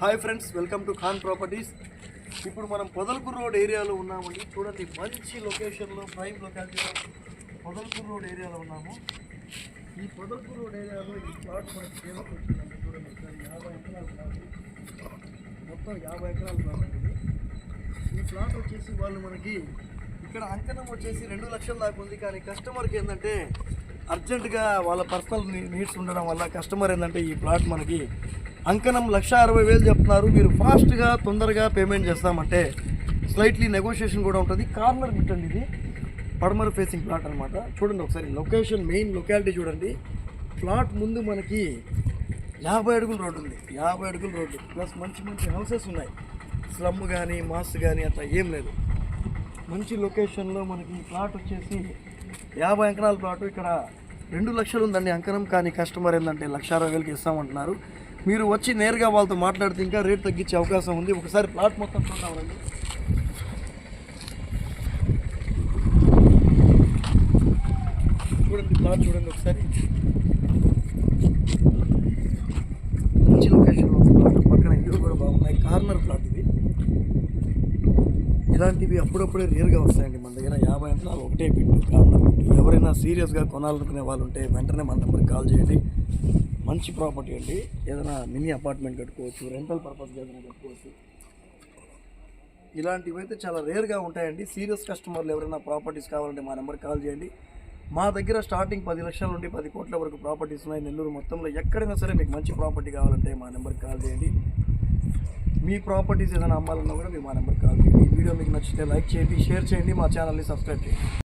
Hi friends welcome to Khan properties ఇప్పుడు మనం పొదల్పూర్ road ఏరియాలో ఉన్నామండి. చూడండి మంచి లొకేషన్లో ప్రైమ్ లొకాలిటీలో పొదల్కూరు రోడ్ ఏరియాలో ఉన్నాము. ఈ పొదల్పూర్ రోడ్ ఏరియాలో ఈ ప్లాట్ మనకి సేవకు వచ్చిందండి. చూడండి యాభై ఎకరాలు ప్లాట్ మొత్తం యాభై ఎకరాలు ప్లాట్ ఈ ప్లాట్ వచ్చేసి వాళ్ళు మనకి ఇక్కడ అంకణం వచ్చేసి రెండు లక్షల దాకా ఉంది. కానీ కస్టమర్కి ఏంటంటే అర్జెంటుగా వాళ్ళ పర్సనల్ నీడ్స్ ఉండడం వల్ల కస్టమర్ ఏంటంటే ఈ ప్లాట్ మనకి అంకణం లక్ష అరవై వేలు చెప్తున్నారు. మీరు ఫాస్ట్గా తొందరగా పేమెంట్ చేస్తామంటే స్లైట్లీ నెగోషియేషన్ కూడా ఉంటుంది. కార్నర్ పెట్టండి ఇది. పడమర ఫేసింగ్ ప్లాట్ అనమాట చూడండి ఒకసారి లొకేషన్ మెయిన్ లొకాలిటీ చూడండి. ప్లాట్ ముందు మనకి యాభై అడుగుల రోడ్డు ఉంది. యాభై అడుగుల రోడ్డు ప్లస్ మంచి మంచి హౌసెస్ ఉన్నాయి. స్లమ్ కానీ మాస్ కానీ అట్లా ఏం లేదు. మంచి లొకేషన్లో మనకి ప్లాట్ వచ్చేసి యాభై అంకణాల ప్లాట్. ఇక్కడ రెండు లక్షలు ఉందండి అంకణం. కానీ కస్టమర్ ఏంటంటే లక్ష అరవై వేలకి ఇస్తామంటున్నారు. మీరు వచ్చి నేరుగా వాళ్ళతో మాట్లాడితే ఇంకా రేట్ తగ్గించే అవకాశం ఉంది. ఒకసారి ప్లాట్ మొత్తం చూద్దామండి చూడండి ప్లాట్ చూడండి ఒకసారి. మంచి లొకేషన్లో ప్లాట్ పక్కన ఇల్లు కూడా బాగున్నాయి. కార్నర్ ప్లాట్ ఇది. ఇలాంటివి అప్పుడప్పుడే రేర్గా వస్తాయండి మన దగ్గర. యాభై అంటే ఒకటే బిట్టు కార్నర్ బిట్టు ఎవరైనా సీరియస్గా కొనాలనుకునే వాళ్ళు ఉంటే వెంటనే మన నెంబర్కి కాల్ చేయండి. మంచి ప్రాపర్టీ అండి. ఏదైనా మినీ అపార్ట్మెంట్ కట్టుకోవచ్చు రెంటల్ పర్పస్గా ఏదైనా కట్టుకోవచ్చు. ఇలాంటివి అయితే చాలా రేర్గా ఉంటాయండి. సీరియస్ కస్టమర్లు ఎవరైనా ప్రాపర్టీస్ కావాలంటే మా నెంబర్కి కాల్ చేయండి. మా దగ్గర స్టార్టింగ్ పది లక్షల నుండి పది కోట్ల వరకు ప్రాపర్టీస్ ఉన్నాయి. నెల్లూరు మొత్తంలో ఎక్కడైనా సరే మీకు మంచి ప్రాపర్టీ కావాలంటే మా నెంబర్కి కాల్ చేయండి. మీ ప్రాపర్టీస్ ఏదైనా అమ్మాలన్నా కూడా మీరు మా నెంబర్కి కాల్ చేయండి. ఈ వీడియో మీకు నచ్చితే లైక్ చేయండి షేర్ చేయండి మా ఛానల్ని సబ్స్క్రైబ్ చేయండి.